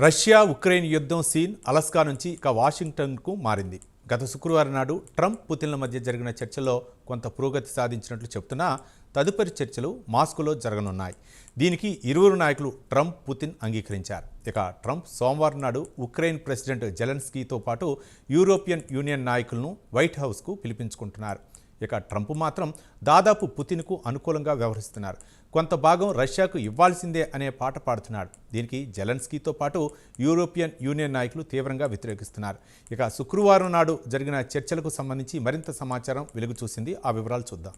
Russia Ukraine యుద్ధం scene Alaska నుంచి ఇక వాషింగ్టన్కు మారింది. గత శుక్రవారం నాడు ట్రంప్ పుతిన్ల మధ్య జరిగిన చర్చల్లో కొంత పురోగతి సాధించినట్లు చెబుతున్నా తదుపరి చర్చలు మాస్కోలో జరగనున్నాయి. దీనికి ఇరువురు నాయకులు ట్రంప్ పుతిన్ అంగీకరించారు. ఇక ట్రంప్ సోమవారం నాడు ఉక్రెయిన్ ప్రెసిడెంట్ జెలెన్స్కీతో పాటు యూరోపియన్ యూనియన్ నాయకులను వైట్ హౌస్కు పిలిపించుకుంటున్నారు. ఇక ట్రంప్ మాత్రం దాదాపు పుతిన్కు అనుకూలంగా వ్యవహరిస్తున్నారు. కొంత భాగం రష్యాకు ఇవ్వాల్సిందే అనే పాట పాడుతున్నాడు. దీనికి జెలెన్స్కీతో పాటు యూరోపియన్ యూనియన్ నాయకులు తీవ్రంగా వ్యతిరేకిస్తున్నారు. ఇక శుక్రవారం నాడు జరిగిన చర్చలకు సంబంధించి మరింత సమాచారం వెలుగు చూసింది. ఆ వివరాలు చూద్దాం.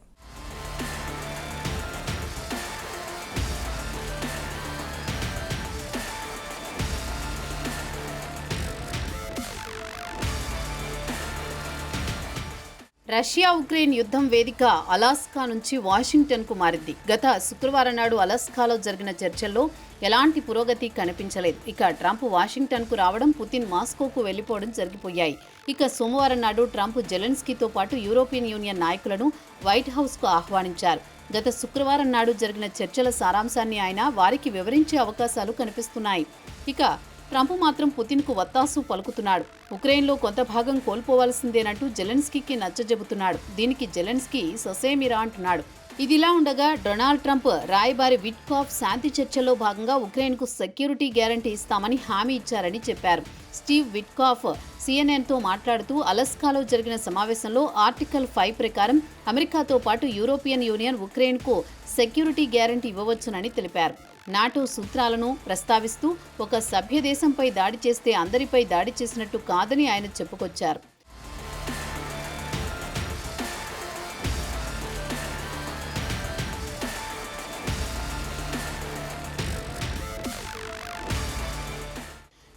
రష్యా ఉక్రెయిన్ యుద్ధం వేదిక అలాస్కా నుంచి వాషింగ్టన్కు మారింది. గత శుక్రవారం నాడు అలాస్కాలో జరిగిన చర్చల్లో ఎలాంటి పురోగతి కనిపించలేదు. ఇక ట్రంప్ వాషింగ్టన్కు రావడం పుతిన్ మాస్కోకు వెళ్ళిపోవడం జరిగిపోయాయి. ఇక సోమవారం నాడు ట్రంప్ జెలెన్స్కీతో పాటు యూరోపియన్ యూనియన్ నాయకులను వైట్ హౌస్కు ఆహ్వానించారు. గత శుక్రవారం నాడు జరిగిన చర్చల సారాంశాన్ని ఆయన వారికి వివరించే అవకాశాలు కనిపిస్తున్నాయి. ఇక ట్రంప్ మాత్రం పుతిన్కు వత్తాసు పలుకుతున్నాడు. ఉక్రెయిన్లో కొంత భాగం కోల్పోవాల్సిందేనంటూ జెలెన్స్కీకి నచ్చజెబుతున్నాడు. దీనికి జెలెన్స్కీ ససేమిరా అంటున్నాడు. ఇదిలా ఉండగా డొనాల్డ్ ట్రంప్ రాయబారి విట్కాఫ్ శాంతి చర్చల్లో భాగంగా ఉక్రెయిన్కు సెక్యూరిటీ గ్యారంటీ ఇస్తామని హామీ ఇచ్చారని చెప్పారు. స్టీవ్ విట్కాఫ్ సిఎన్ఎన్తో మాట్లాడుతూ అలస్కాలో జరిగిన సమావేశంలో ఆర్టికల్ ఫైవ్ ప్రకారం అమెరికాతో పాటు యూరోపియన్ యూనియన్ ఉక్రెయిన్కు సెక్యూరిటీ గ్యారంటీ ఇవ్వవచ్చునని తెలిపారు. నాటో సూత్రాలను ప్రస్తావిస్తూ ఒక సభ్య దేశంపై దాడి చేస్తే అందరిపై దాడి చేసినట్టు కాదని ఆయన చెప్పుకొచ్చారు.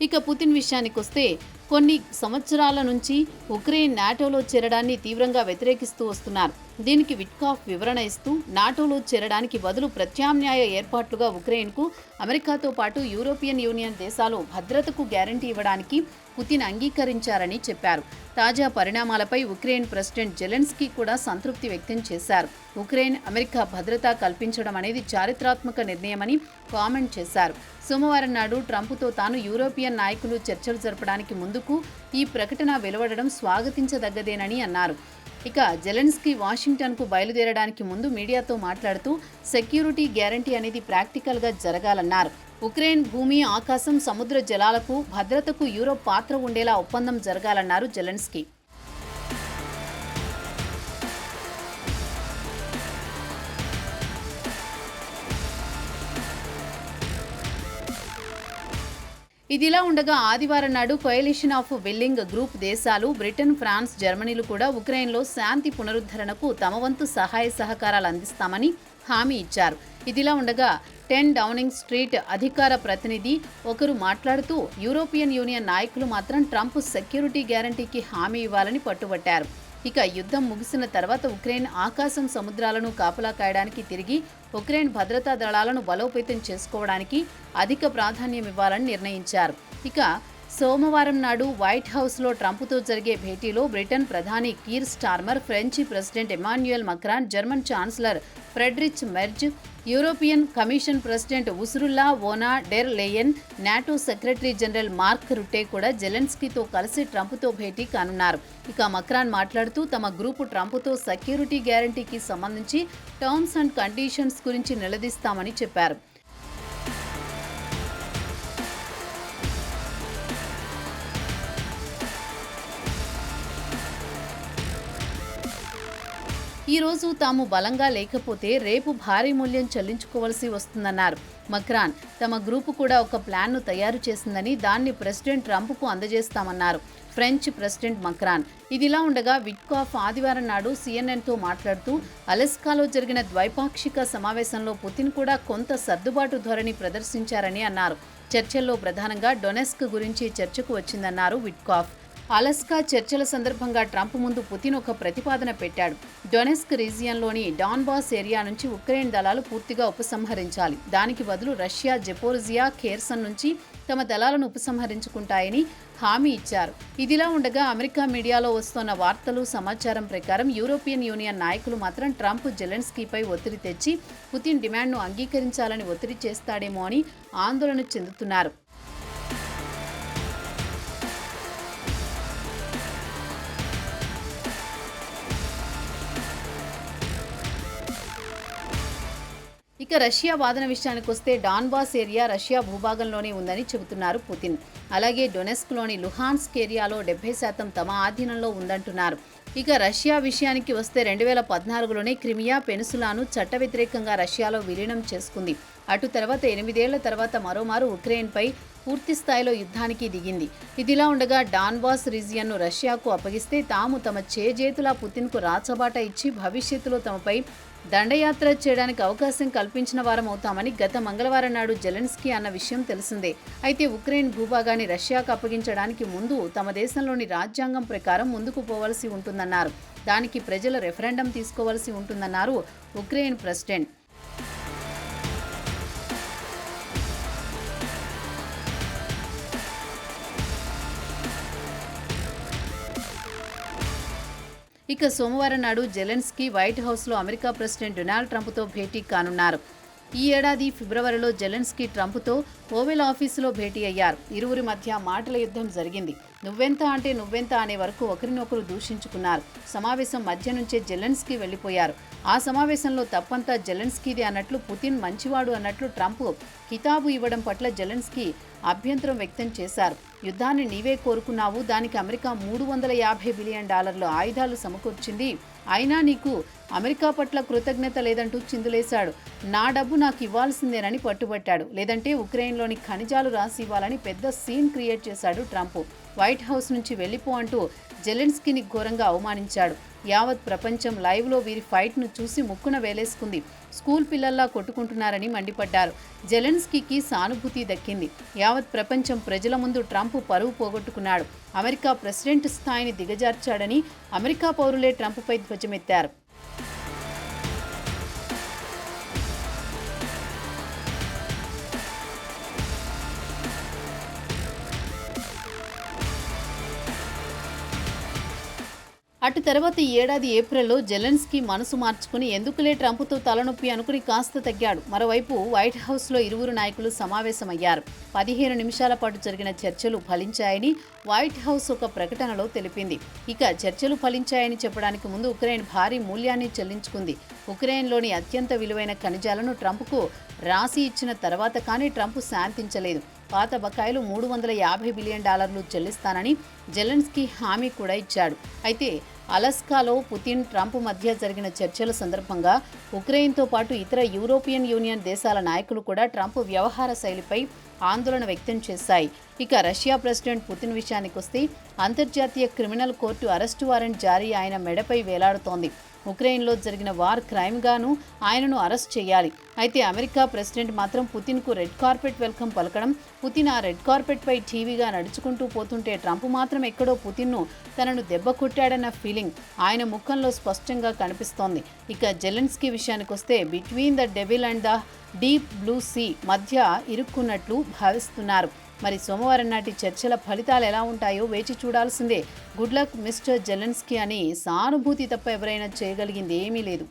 ఇక పుతిన్ విషయానికొస్తే కొన్ని సంవత్సరాల నుంచి ఉక్రెయిన్ నాటోలో చేరడాన్ని తీవ్రంగా వ్యతిరేకిస్తూ వస్తున్నారు. దీనికి విట్కాఫ్ వివరణ ఇస్తూ నాటోలో చేరడానికి బదులు ప్రత్యామ్నాయ ఏర్పాట్లుగా ఉక్రెయిన్కు అమెరికాతో పాటు యూరోపియన్ యూనియన్ దేశాలు భద్రతకు గ్యారంటీ ఇవ్వడానికి పుతిన్ అంగీకరించారని చెప్పారు. తాజా పరిణామాలపై ఉక్రెయిన్ ప్రెసిడెంట్ జెలెన్స్కీ కూడా సంతృప్తి వ్యక్తం చేశారు. ఉక్రెయిన్ అమెరికా భద్రత కల్పించడం అనేది చారిత్రాత్మక నిర్ణయమని కామెంట్ చేశారు. సోమవారం నాడు ట్రంప్తో తాను యూరోపియన్ నాయకులు చర్చలు జరపడానికి ముందుకు ఈ ప్రకటన వెలువడడం స్వాగతించదగ్గదేనని అన్నారు. ఇక జెలెన్స్కీ వాషింగ్టన్కు బయలుదేరడానికి ముందు మీడియాతో మాట్లాడుతూ సెక్యూరిటీ గ్యారంటీ అనేది ప్రాక్టికల్గా జరగాలన్నారు. ఉక్రెయిన్ భూమి ఆకాశం సముద్ర జలాలకు భద్రతకు యూరోప్ పాత్ర ఉండేలా ఒప్పందం జరగాలన్నారు జెలెన్స్కీ. ఇదిలా ఉండగా ఆదివారం నాడు కోయలిషన్ ఆఫ్ విల్లింగ్ గ్రూప్ దేశాలు బ్రిటన్ ఫ్రాన్స్ జర్మనీలు కూడా ఉక్రెయిన్లో శాంతి పునరుద్ధరణకు తమ వంతు సహాయ సహకారాలు అందిస్తామని హామీ ఇచ్చారు. ఇదిలా ఉండగా టెన్ డౌనింగ్ స్ట్రీట్ అధికార ప్రతినిధి ఒకరు మాట్లాడుతూ యూరోపియన్ యూనియన్ నాయకులు మాత్రం ట్రంప్ సెక్యూరిటీ గ్యారంటీకి హామీ ఇవ్వాలని పట్టుబట్టారు. ఇక యుద్ధం ముగిసిన తర్వాత ఉక్రెయిన్ ఆకాశం సముద్రాలను కాపలా కాయడానికి తిరిగి ఉక్రెయిన్ భద్రతా దళాలను బలోపేతం చేసుకోవడానికి అధిక ప్రాధాన్యం ఇవ్వాలని నిర్ణయించారు. ఇక సోమవారం నాడు వైట్ హౌస్లో ట్రంప్తో జరిగే భేటీలో బ్రిటన్ ప్రధాని Keir Starmer French president Emmanuel Macron German chancellor Friedrich Merz European Commission president Ursula von der Leyen NATO secretary general Mark Rutte కూడా జెలెన్స్కీతో కలిసి ట్రంప్తో భేటీ కానున్నారు. ఇక మక్రాన్ మాట్లాడుతూ తమ గ్రూపు ట్రంప్తో సెక్యూరిటీ గ్యారంటీకి సంబంధించి టర్మ్స్ అండ్ కండిషన్స్ గురించి నిలదీస్తామని చెప్పారు. ఈ రోజు తాము బలంగా లేకపోతే రేపు భారీ మూల్యం చెల్లించుకోవాల్సి వస్తుందన్నారు. మక్రాన్ తమ గ్రూపు కూడా ఒక ప్లాన్ను తయారు చేసిందని దాన్ని ప్రెసిడెంట్ ట్రంప్కు అందజేస్తామన్నారు. ఫ్రెంచ్ ప్రెసిడెంట్ మక్రాన్ ఇదిలా ఉండగా విట్కాఫ్ ఆదివారం నాడు సీఎన్ఎన్తో మాట్లాడుతూ అలెస్కాలో జరిగిన ద్వైపాక్షిక సమావేశంలో పుతిన్ కూడా కొంత సర్దుబాటు ధోరణి ప్రదర్శించారని అన్నారు. చర్చల్లో ప్రధానంగా డొనెస్క్ గురించి చర్చకు వచ్చిందన్నారు విట్కాఫ్ అలస్కా చర్చల సందర్భంగా ట్రంప్ ముందు పుతిన్ ఒక ప్రతిపాదన పెట్టాడు. డొనెస్క్ రీజియన్లోని డాన్బాస్ ఏరియా నుంచి ఉక్రెయిన్ దళాలు పూర్తిగా ఉపసంహరించాలి. దానికి బదులు రష్యా జెపోర్జియా ఖేర్సన్ నుంచి తమ దళాలను ఉపసంహరించుకుంటాయని హామీ ఇచ్చారు. ఇదిలా ఉండగా అమెరికా మీడియాలో వస్తున్న వార్తలు సమాచారం ప్రకారం యూరోపియన్ యూనియన్ నాయకులు మాత్రం ట్రంప్ జెలెన్స్కీపై ఒత్తిడి తెచ్చి పుతిన్ డిమాండ్ను అంగీకరించాలని ఒత్తిడి చేస్తాడేమో అని ఆందోళన చెందుతున్నారు. ఇక రష్యా వాదన విషయానికి వస్తే డాన్బాస్ ఏరియా రష్యా భూభాగంలోనే ఉందని చెబుతున్నారు పుతిన్. అలాగే డొనెస్క్లోని లుహాన్స్క్ ఏరియాలో డెబ్బై శాతం తమ ఆధీనంలో ఉందంటున్నారు. ఇక రష్యా విషయానికి వస్తే రెండు వేల పద్నాలుగులోనే క్రిమియా పెనుసులాను చట్ట వ్యతిరేకంగా రష్యాలో విలీనం చేసుకుంది. అటు తర్వాత ఎనిమిదేళ్ళ తర్వాత మరోమారు ఉక్రెయిన్పై పూర్తి స్థాయిలో యుద్ధానికి దిగింది. ఇదిలా ఉండగా డాన్బాస్ రీజియన్ను రష్యాకు అప్పగిస్తే తాము తమ చేజేతులా పుతిన్కు రాచబాట ఇచ్చి భవిష్యత్తులో తమపై దండయాత్ర చేయడానికి అవకాశం కల్పించిన వారం అవుతామని గత మంగళవారం నాడు జెలెన్స్కీ అన్న విషయం తెలిసిందే. అయితే ఉక్రెయిన్ భూభాగాన్ని రష్యాకు అప్పగించడానికి ముందు తమ దేశంలోని రాజ్యాంగం ప్రకారం ముందుకు పోవలసి ఉంటుందన్నారు. దానికి ప్రజల రెఫరెండం తీసుకోవాల్సి ఉంటుందన్నారు ఉక్రెయిన్ ప్రెసిడెంట్. ఇక సోమవారం నాడు జెలెన్స్కీ వైట్ హౌస్లో అమెరికా ప్రెసిడెంట్ డొనాల్డ్ ట్రంప్తో భేటీ కానున్నారు. ఈ ఏడాది ఫిబ్రవరిలో జెలెన్స్కీ ట్రంప్తో ఓవెల్ ఆఫీసులో భేటీ అయ్యారు. ఇరువురి మధ్య మాటల యుద్ధం జరిగింది. నువ్వెంత అంటే నువ్వెంత అనే వరకు ఒకరినొకరు దూషించుకున్నారు. సమావేశం మధ్య నుంచే జెలెన్స్కీ వెళ్ళిపోయారు ఆ సమావేశంలో తప్పంతా జెలెన్స్కీది అన్నట్లు పుతిన్ మంచివాడు అన్నట్లు ట్రంప్ కితాబు ఇవ్వడం పట్ల జెలెన్స్కీ అభ్యంతరం వ్యక్తం చేశారు. యుద్ధాన్ని నీవే కోరుకున్నావు. దానికి అమెరికా మూడు వందల యాభై బిలియన్ డాలర్ల ఆయుధాలు సమకూర్చింది. అయినా నీకు అమెరికా పట్ల కృతజ్ఞత లేదంటూ చిందులేశాడు. నా డబ్బు నాకు ఇవ్వాల్సిందేనని పట్టుబట్టాడు. లేదంటే ఉక్రెయిన్లోని ఖనిజాలు రాసి ఇవ్వాలని పెద్ద సీన్ క్రియేట్ చేశాడు ట్రంప్. వైట్ హౌస్ నుంచి వెళ్ళిపో అంటూ జెలెన్స్కీని ఘోరంగా అవమానించాడు. యావత్ ప్రపంచం లైవ్లో వీరి ఫైట్ను చూసి ముక్కున వేలేసుకుంది. స్కూల్ పిల్లల్లా కొట్టుకుంటున్నారని మండిపడ్డారు. జెలెన్స్కీకి సానుభూతి దక్కింది. యావత్ ప్రపంచం ప్రజల ముందు ట్రంప్ పరువు పోగొట్టుకున్నాడు. అమెరికా ప్రెసిడెంట్ స్థాయిని దిగజార్చాడని అమెరికా పౌరులే ట్రంప్పై ధ్వజమెత్తారు. అటు తర్వాత ఈ ఏడాది ఏప్రిల్లో జెలెన్స్కీ మనసు మార్చుకుని ఎందుకులే ట్రంప్తో తలనొప్పి అనుకుని కాస్త తగ్గాడు. మరోవైపు వైట్ హౌస్లో ఇరువురు నాయకులు సమావేశమయ్యారు. పదిహేను నిమిషాల పాటు జరిగిన చర్చలు ఫలించాయని వైట్ హౌస్ ఒక ప్రకటనలో తెలిపింది. ఇక చర్చలు ఫలించాయని చెప్పడానికి ముందు ఉక్రెయిన్ భారీ మూల్యాన్ని చెల్లించుకుంది. ఉక్రెయిన్లోని అత్యంత విలువైన ఖనిజాలను ట్రంప్కు రాసి ఇచ్చిన తర్వాత కానీ ట్రంప్ శాంతించలేదు. పాత బకాయిలు మూడు వందల యాభై బిలియన్ డాలర్లు చెల్లిస్తానని జెలెన్స్కీ హామీ కూడా ఇచ్చాడు. అయితే అలస్కాలో పుతిన్ ట్రంప్ మధ్య జరిగిన చర్చల సందర్భంగా ఉక్రెయిన్తో పాటు ఇతర యూరోపియన్ యూనియన్ దేశాల నాయకులు కూడా ట్రంప్ వ్యవహార శైలిపై ఆందోళన వ్యక్తం చేశాయి. ఇక రష్యా ప్రెసిడెంట్ పుతిన్ విషయానికి వస్తే అంతర్జాతీయ క్రిమినల్ కోర్టు అరెస్టు వారెంట్ జారీ ఆయన మెడపై వేలాడుతోంది. ఉక్రెయిన్లో జరిగిన వార్ క్రైమ్గాను ఆయనను అరెస్ట్ చేయాలి. అయితే అమెరికా ప్రెసిడెంట్ మాత్రం పుతిన్కు రెడ్ కార్పెట్ వెల్కమ్ పలకడం పుతిన్ ఆ రెడ్ కార్పెట్పై టీవీగా నడుచుకుంటూ పోతుంటే ట్రంప్ మాత్రం ఎక్కడో పుతిన్ను తనను దెబ్బ కొట్టాడన్న ఫీలింగ్ ఆయన ముఖంలో స్పష్టంగా కనిపిస్తోంది. ఇక జెలెన్స్కీ విషయానికి వస్తే between the devil and the deep blue sea మధ్య ఇరుక్కున్నట్లు భావిస్తున్నారు. మరి సోమవారం నాటి చర్చల ఫలితాలు ఎలా ఉంటాయో వేచి చూడాల్సిందే. గుడ్ లక్ మిస్టర్ జెలెన్స్కీ అని సానుభూతి తప్ప ఎవరైనా చేయగలిగింది ఏమీ లేదు.